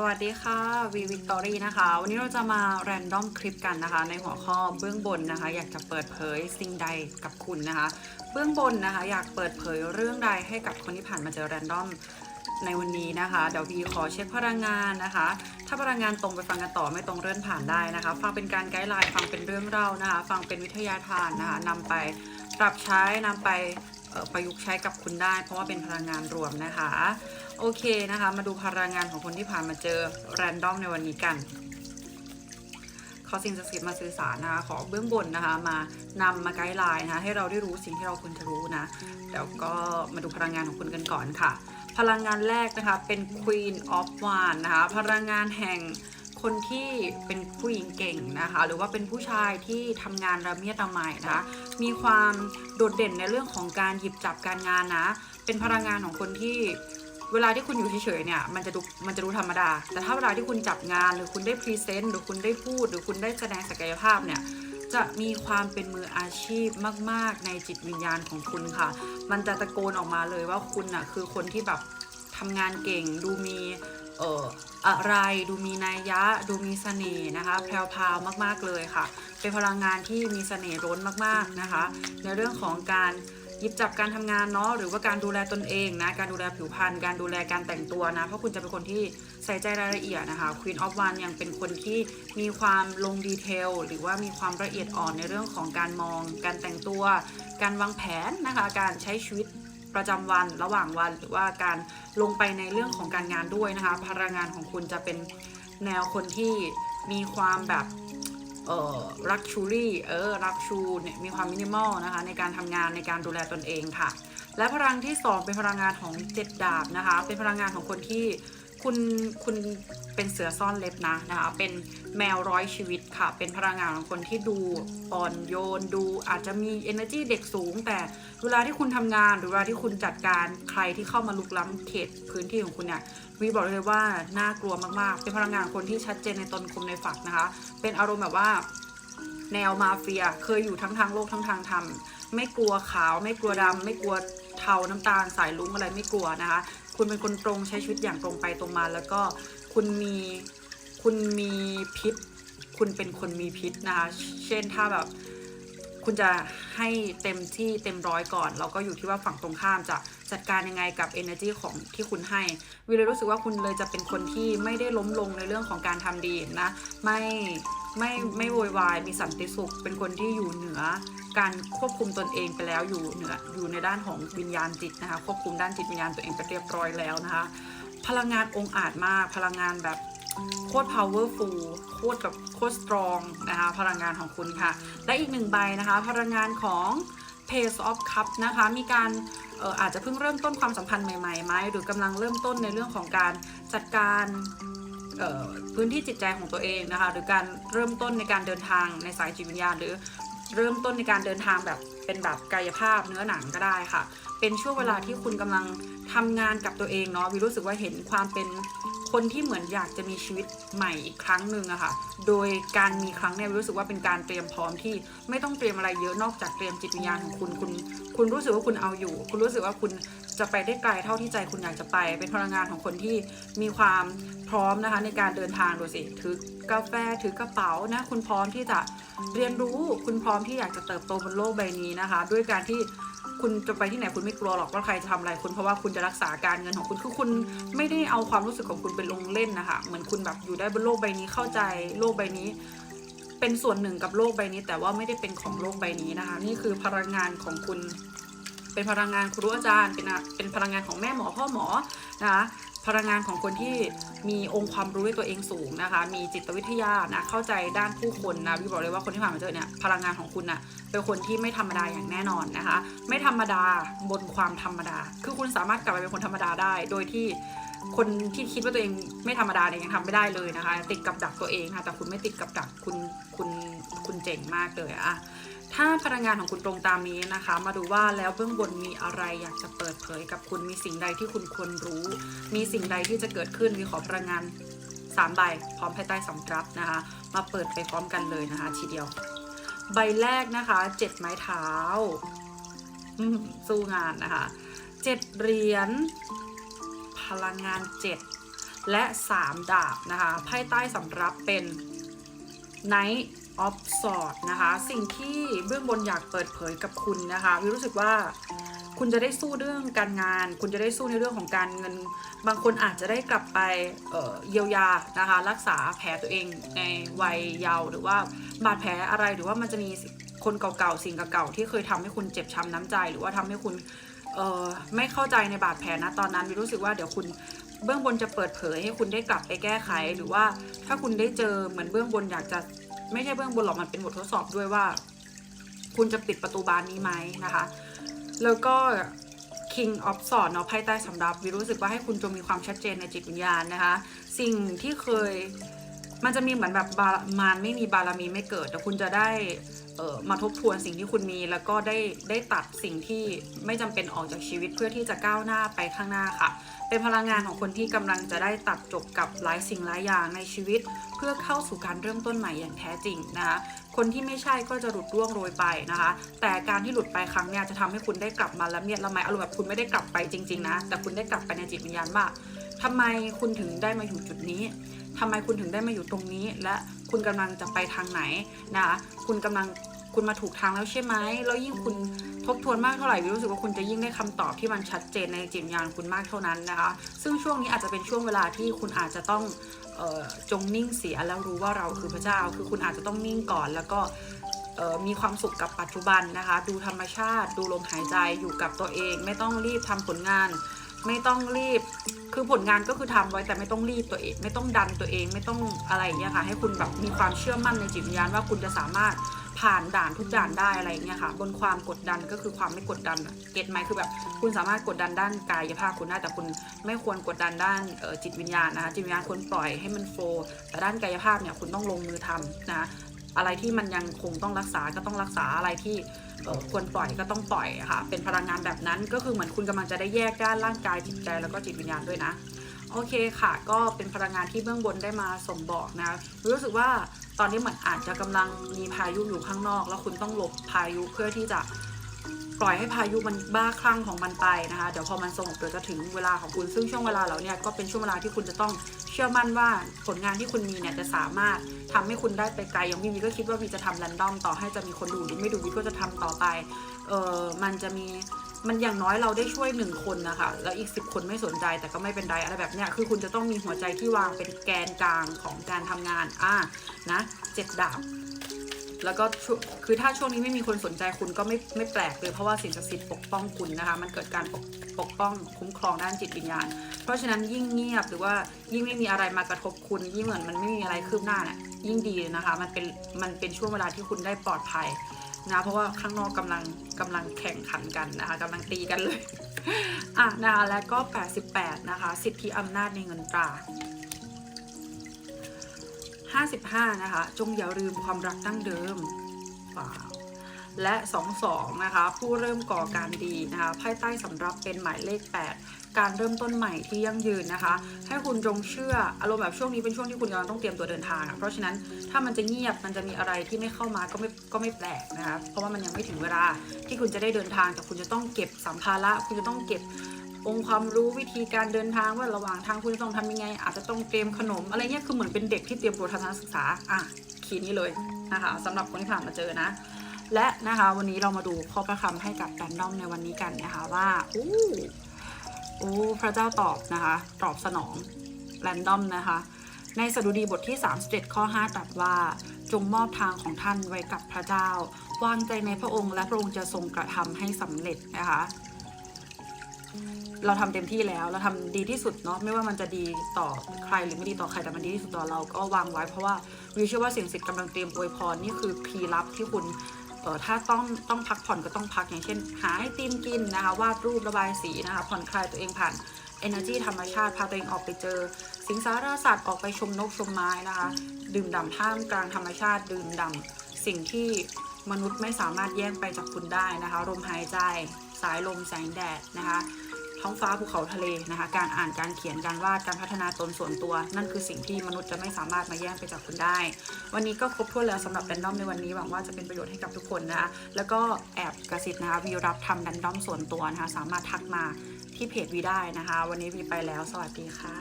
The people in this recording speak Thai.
สวัสดีค่ะวีวิกตอรี่นะคะ วันนี้เราจะมาแรนดอมคลิปกันนะคะ ในหัวข้อเบื้องบนนะคะ อยากจะเปิดเผยสิ่งใดกับคุณนะคะ เบื้องบนนะคะ อยากเปิดเผยเรื่องใดให้กับคนที่ผ่านมาเจอแรนดอมในวันนี้นะคะเดี๋ยววีขอเช็คพลังงานนะคะ ถ้าพลังงานตรงไปฟังกันต่อไม่ตรงเลื่อนผ่านได้นะคะ ฟังเป็นการไกด์ไลน์ฟังเป็นเรื่องเล่านะคะ ฟังเป็นวิทยาทานนะคะนำไปปรับใช้นำไปประยุกต์ใช้กับคุณได้ เพราะว่าเป็นพลังงานรวมนะคะ โอเคนะคะ มาดูพลังงานของคนที่ผ่านมาเจอแรนดอมในวันนี้กัน ขอสิ่งศักดิ์สิทธิ์มาสื่อสารนะคะขอเบื้องบนนะคะ มานำมาไกด์ไลน์นะคะให้เราได้รู้สิ่งที่เราควรจะรู้นะแล้วก็มาดูพลังงานของคุณกันก่อนค่ะ พลังงานแรกนะคะเป็น Queen of Wands นะคะพลังงานแห่งคนที่เป็นผู้หญิงเก่งนะคะ หรือว่าเป็นผู้ชายที่ทำงานระเมียดระไมนะคะมีความโดดเด่นในเรื่องของการหยิบจับการงานนะ เป็นพลังงานของคนที่ เวลาที่คุณอยู่เฉยๆเนี่ยมันจะดูมันจะดูธรรมดา แต่ถ้าเวลาที่คุณจับงานหรือคุณได้พรีเซนต์หรือคุณได้พูด หรือคุณได้แสดงศักยภาพเนี่ยจะมีความเป็นมืออาชีพมาก ๆ ในจิตวิญญาณของคุณค่ะ มันจะตะโกนออกมาเลยว่าคุณน่ะคือคนที่แบบทำงานเก่งดูมีเอ่ออะไรดูมีนัยยะ ดูมีเสน่ห์นะคะ แพรวๆมาก ๆ เลยค่ะ เป็นพลังงานที่มีเสน่ห์ล้นมาก ๆ นะคะ ในเรื่องของการ หยิบจับการทำงานเนาะหรือว่าการดูแลตนเองนะการดูแลผิวพรรณการดูแลการแต่งตัวนะ เพราะคุณจะเป็นคนที่ใส่ใจรายละเอียดนะคะ Queen of Wands ยังเป็นคนที่มีความลงดีเทลหรือว่ามีความละเอียดอ่อนในเรื่องของการมอง การแต่งตัว การวางแผนนะคะ การใช้ชีวิตประจำวันระหว่างวัน หรือว่าการลงไปในเรื่องของการงานด้วยนะคะ พลังงานของคุณจะเป็นแนวคนที่มีความแบบ เอ่อรักชูรี่เออรักชูเนี่ยมีความมินิมอลนะคะในการทำงานในการดูแลตนเองค่ะ และพลังที่ 2 เป็นพลังงานของเจ็ดดาบนะคะ เป็นพลังงานของคนที่ คุณคุณเป็นเสือซ่อนเล็บนะนะคะเป็นแมวร้อยชีวิตค่ะ เป็นพลังงานของคนที่ดูอ่อนโยนดูอาจจะมี energy เด็กสูง แต่เวลาที่คุณทำงานหรือเวลาที่คุณจัดการใครที่เข้ามาลุกล้ำเขตพื้นที่ของคุณเนี่ยวีบอกเลยว่าน่ากลัวมากๆ เป็นพลังงานคนที่ชัดเจนในตนคมในฝักนะคะ เป็นอารมณ์แบบว่าแนวมาเฟียเคยอยู่ทั้งทางโลกทั้งทางธรรมไม่กลัวขาว ไม่กลัวดำไม่กลัวเทาน้ำตาลสายลุ้งอะไรไม่กลัวนะคะ คุณเป็นคนตรงใช้ชีวิตอย่างตรงไปตรงมา แล้วก็คุณมีคุณมีพิษ คุณเป็นคนมีพิษนะคะ เช่นถ้าแบบคุณจะให้เต็มที่เต็มร้อยก่อน แล้วก็อยู่ที่ว่าฝั่งตรงข้ามจะจัดการยังไงกับ energy ของที่คุณให้วิเลยรู้สึกว่าคุณเลยจะเป็นคนที่ไม่ได้ล้มลงในเรื่องของการทำดีนะ ไม่ ไม่ไม่โวยวายมีสันติสุข เป็นคนที่อยู่เหนือการควบคุมตนเองไปแล้วอยู่เหนืออยู่ในด้านของวิญญาณจิตนะคะควบคุมด้านจิตวิญญาณตัวเองไปเรียบร้อยแล้วนะคะ พลังงานองค์อาจมาก พลังงานแบบโคตร powerful โคตรแบบโคตร strong นะคะพลังงานของคุณค่ะ และอีกหนึ่งใบนะคะ พลังงานของ Page of Cup นะคะ มีการอาจจะเพิ่งเริ่มต้นความสัมพันธ์ใหม่ๆไหมหรือกำลังเริ่มต้นในเรื่องของการจัดการ พื้นที่จิตใจของตัวเองนะคะ หรือการเริ่มต้นในการเดินทางในสายจิตวิญญาณ หรือเริ่มต้นในการเดินทางแบบเป็นแบบกายภาพเนื้อหนังก็ได้ค่ะ เป็นช่วงเวลาที่คุณกำลังทำงานกับตัวเองเนาะวิรู้สึกว่าเห็นความเป็น คนที่เหมือนอยากจะมีชีวิตใหม่อีกครั้งหนึ่งอะค่ะ โดยการมีครั้งเนี้ยรู้สึกว่าเป็นการเตรียมพร้อมที่ไม่ต้องเตรียมอะไรเยอะนอกจากเตรียมจิตวิญญาณของคุณคุณคุณรู้สึกว่าคุณเอาอยู่ คุณรู้สึกว่าคุณจะไปได้ไกลเท่าที่ใจคุณอยากจะไป เป็นพลังงานของคนที่มีความพร้อมนะคะในการเดินทางดูสิถือกาแฟถือกระเป๋านะคุณพร้อมที่จะเรียนรู้คุณพร้อมที่อยากจะเติบโตบนโลกใบนี้นะคะ ด้วยการที่ คุณจะไปที่ไหนคุณไม่กลัวหรอกว่าใครจะทำอะไรคุณเพราะว่าคุณจะรักษาการเงินของคุณคือคุณไม่ได้เอาความรู้สึกของคุณไปลงเล่นนะคะเหมือนคุณแบบอยู่ได้บนโลกใบนี้เข้าใจโลกใบนี้ เป็นส่วนหนึ่งกับโลกใบนี้ แต่ว่าไม่ได้เป็นของโลกใบนี้นะคะ นี่คือพลังงานของคุณ เป็นพลังงานครูอาจารย์เป็นเป็นพลังงานของแม่หมอพ่อหมอนะคะ พลังงานของคนที่มีองค์ความรู้ในตัวเองสูงนะคะ มีจิตวิทยานะ เข้าใจด้านผู้คนนะพี่บอกเลยว่าคนที่ผ่านมาเจอเนี่ยพลังงานของคุณนะเป็นคนที่ไม่ธรรมดาอย่างแน่นอนนะคะ ไม่ธรรมดาบนความธรรมดา คือคุณสามารถกลับไปเป็นคนธรรมดาได้ โดยที่คนที่คิดว่าตัวเองไม่ธรรมดาเนี่ยยังทำไม่ได้เลยนะคะ ติดกับดักตัวเองค่ะแต่คุณไม่ติดกับดักคุณคุณคุณเจ๋งมากเลยอะ ถ้าพลังงานของคุณตรงตามนี้นะคะ มาดูว่าแล้วเบื้องบนมีอะไรอยากจะเปิดเผยกับคุณมีสิ่งใดที่คุณควรรู้ มีสิ่งใดที่จะเกิดขึ้นมีขอพลังงาน3ใบพร้อมภายใต้สำรับนะคะ มาเปิดไปพร้อมกันเลยนะคะ ทีเดียว ใบแรกนะคะเจ็ดไม้เท้าสู้งานนะคะเจ็ดเหรียญพลังงานเจ็ดและ3ดาบนะคะไพ่ใต้สำรับเป็น Knight of Swords นะคะ สิ่งที่เบื้องบนอยากเปิดเผยกับคุณนะคะวิรู้สึกว่าคุณจะได้สู้เรื่องการงาน คุณจะได้สู้ในเรื่องของการเงิน บางคนอาจจะได้กลับไปเยียวยานะคะ รักษาแผลตัวเองในวัยเยาว์หรือว่าบาดแผลอะไรหรือว่ามันจะมีคนเก่าๆสิ่งเก่าๆที่เคยทำให้คุณเจ็บช้ำน้ำใจ หรือว่าทำให้คุณไม่เข้าใจในบาดแผลนะตอนนั้นวิรู้สึกว่าเดี๋ยวคุณเบื้องบนจะเปิดเผยให้คุณได้กลับไปแก้ไข หรือว่าถ้าคุณได้เจอเหมือนเบื้องบนอยากจะ ไม่ใช่เบื้องบนหรอกมันเป็นบททดสอบด้วยว่า คุณจะปิดประตูบานนี้ไหมนะคะ แล้วก็ King of s w o r d เนาะไพ่ใต้สำรับวิรู้สึกว่าให้คุณจงมีความชัดเจนในจิตวิญญาณนะคะ สิ่งที่เคยมันจะมีเหมือนแบบบามานไม่มีบารมีไม่เกิด แต่คุณจะได้ มาทบทวนสิ่งที่คุณมีแล้วก็ได้ได้ตัดสิ่งที่ไม่จำเป็นออกจากชีวิตเพื่อที่จะก้าวหน้าไปข้างหน้าค่ะ เป็นพลังงานของคนที่กำลังจะได้ตัดจบกับหลายสิ่งหลายอย่างในชีวิต เพื่อเข้าสู่การเริ่มต้นใหม่อย่างแท้จริงนะคะคนที่ไม่ใช่ก็จะหลุดร่วงโรยไปนะคะ แต่การที่หลุดไปครั้งเนี้ยจะทำให้คุณได้กลับมาละเมียดละไมอารมณ์แบบคุณไม่ได้กลับไปจริงๆนะแต่คุณได้กลับไปในจิตวิญญาณว่าทำไมคุณถึงได้มาอยู่จุดนี้ทำไมคุณถึงได้มาอยู่ตรงนี้ และคุณกำลังจะไปทางไหนนะคะคุณกำลัง คุณมาถูกทางแล้วใช่ไหมแล้วยิ่งคุณทบทวนมากเท่าไหร่วิวรู้สึกว่าคุณจะยิ่งได้คำตอบที่มันชัดเจนในจิตวิญญาณคุณมากเท่านั้นนะคะ ซึ่งช่วงนี้อาจจะเป็นช่วงเวลาที่คุณอาจจะต้องออจงนิ่งเสียแล้วรู้ว่าเราคือพระเจ้า คือคุณอาจจะต้องนิ่งก่อนแล้วก็มีความสุขกับปัจจุบันนะคะ ดูธรรมชาติ ดูลมหายใจอยู่กับตัวเอง ไม่ต้องรีบทำผลงาน ไม่ต้องรีบ คือผลงานก็คือทำไว้แต่ไม่ต้องรีบตัวเอง ไม่ต้องดันตัวเองไม่ต้องอะไรอย่างเงี้ยค่ะ ให้คุณแบบมีความเชื่อมั่นในจิตวิญญาณว่าคุณจะสามารถผ่านด่านทุกด่านได้อะไรอย่างเงี้ยค่ะ บนความกดดันก็คือความไม่กดดันเก็ตไหมคือแบบ คุณสามารถกดดันด้านกายภาพคุณได้แต่คุณไม่ควรกดดันด้านจิตวิญญาณนะคะจิตวิญญาณควรปล่อยให้มันโฟล์แต่ด้านกายภาพเนี่ยคุณต้องลงมือทำนะอะไรที่มันยังคงต้องรักษาก็ต้องรักษาอะไรที่ ควรปล่อยก็ต้องปล่อยค่ะ เป็นพลังงานแบบนั้นก็คือเหมือนคุณกำลังจะได้แยกด้านร่างกายจิตใจแล้วก็จิตวิญญาณด้วยนะโอเคค่ะ ก็เป็นพลังงานที่เบื้องบนได้มาสมบอกนะ รู้สึกว่าตอนนี้เหมือนอาจจะกำลังมีพายุอยู่ข้างนอก แล้วคุณต้องหลบพายุเพื่อที่จะ ปล่อยให้พายุมันบ้าคลั่งของมันไปนะคะ เดี๋ยวพอมันสงบเดี๋ยวจะถึงเวลาของคุณ ซึ่งช่วงเวลาเหล่าเนี้ก็เป็นช่วงเวลาที่คุณจะต้องเชื่อมั่นว่าผลงานที่คุณมีเนี่ยจะสามารถทำให้คุณได้ไปไกล อย่างวีวีก็คิดว่าวีจะทำแรนดอมต่อให้จะมีคนดูหรือไม่ดูวีก็จะทำต่อไป เออมันจะมีมันอย่างน้อยเราได้ช่วยหนึ่งคนนะคะแล้วอีก 10 คนไม่สนใจแต่ก็ไม่เป็นไรอะไรแบบเนี้ยคือคุณจะต้องมีหัวใจที่วางเป็นแกนกลางของการทำงานอ่านะเจ็ดดาบ แล้วก็คือถ้าช่วงนี้ไม่มีคนสนใจคุณก็ไม่ไม่แปลกเลยเพราะว่าสิ่งศักดิ์สิทธิ์ปกป้องคุณนะคะ มันเกิดการปกปกป้องคุ้มครองด้านจิตวิญญาณ เพราะฉะนั้นยิ่งเงียบหรือว่ายิ่งไม่มีอะไรมากระทบคุณ ยิ่งเหมือนมันไม่มีอะไรคืบหน้าเนี่ยยิ่งดีนะคะ มันเป็นมันเป็นช่วงเวลาที่คุณได้ปลอดภัยนะเพราะว่าข้างนอกกำลังกำลังแข่งขันกันนะคะกำลังตีกันเลยอะนะคะแล้วก็ 88 นะคะ สิทธิอำนาจในเงินตรา 55 นะคะ จงอย่าลืมความรักดั้งเดิมว้าวและ 22 นะคะ ผู้เริ่มก่อการดีนะคะไพ่ใต้สำรับเป็นหมายเลข 8 การเริ่มต้นใหม่ที่ยั่งยืนนะคะ ให้คุณจงเชื่ออารมณ์แบบช่วงนี้เป็นช่วงที่คุณกำลังต้องเตรียมตัวเดินทางอะเพราะฉะนั้นถ้ามันจะเงียบมันจะมีอะไรที่ไม่เข้ามาก็ไม่ก็ไม่แปลกนะคะเพราะว่ามันยังไม่ถึงเวลาที่คุณจะได้เดินทางแต่คุณจะต้องเก็บสัมภาระคุณจะต้องเก็บ องค์ความรู้วิธีการเดินทางว่าระหว่างทางคุณจะต้องทำยังไง อาจจะต้องเตรียมขนม อะไรเงี้ยคือเหมือนเป็นเด็กที่เตรียมตัวทัศนศึกษาอะขีดนี้เลยนะคะสำหรับคนที่ผ่านมาเจอนะ และนะคะวันนี้เรามาดูข้อประคำให้กับแรนดอมในวันนี้กันนะคะว่าอู้โอ้พระเจ้าตอบนะคะตอบสนองแรนดอมนะคะในสดุดีบทที่ 37 ข้อ 5 ตรัสว่า จงมอบทางของท่านไว้กับพระเจ้า วางใจในพระองค์และพระองค์จะทรงกระทำให้สำเร็จนะคะ เราทำเต็มที่แล้ว เราทำดีที่สุดเนาะไม่ว่ามันจะดีต่อใครหรือไม่ดีต่อใครแต่มันดีที่สุดต่อเราก็วางไว้เพราะว่าวิวเชื่อว่าสิ่งศักดิ์สิทธิ์กำลังเตรียมอวยพรนี่คือพีรับที่คุณเออถ้าต้องต้องพักผ่อนก็ต้องพักอย่างเช่น หาไอติมกินนะคะวาดรูประบายสีนะคะผ่อนคลายตัวเองผ่าน energy ธรรมชาติพาตัวเองออกไปเจอ สิงสารสัตว์ออกไปชมนกชมไม้นะคะ ดื่มด่ำท่ามกลางธรรมชาติดื่มด่ำสิ่งที่มนุษย์ไม่สามารถแย่งไปจากคุณได้นะคะลมหายใจ สายลมแสงแดดนะคะ ท้องฟ้าภูเขาทะเลนะคะ การอ่านการเขียนการวาดการพัฒนาตนส่วนตัว นั่นคือสิ่งที่มนุษย์จะไม่สามารถมาแย่งไปจากคุณได้ วันนี้ก็ครบถ้วนแล้วสำหรับแรนดอมในวันนี้หวังว่าจะเป็นประโยชน์ให้กับทุกคนนะคะแล้วก็แอบกระสิบนะคะวีรับทำแรนดอมส่วนตัวนะคะสามารถทักมาที่เพจวีได้นะคะ วันนี้วีไปแล้ว สวัสดีค่ะ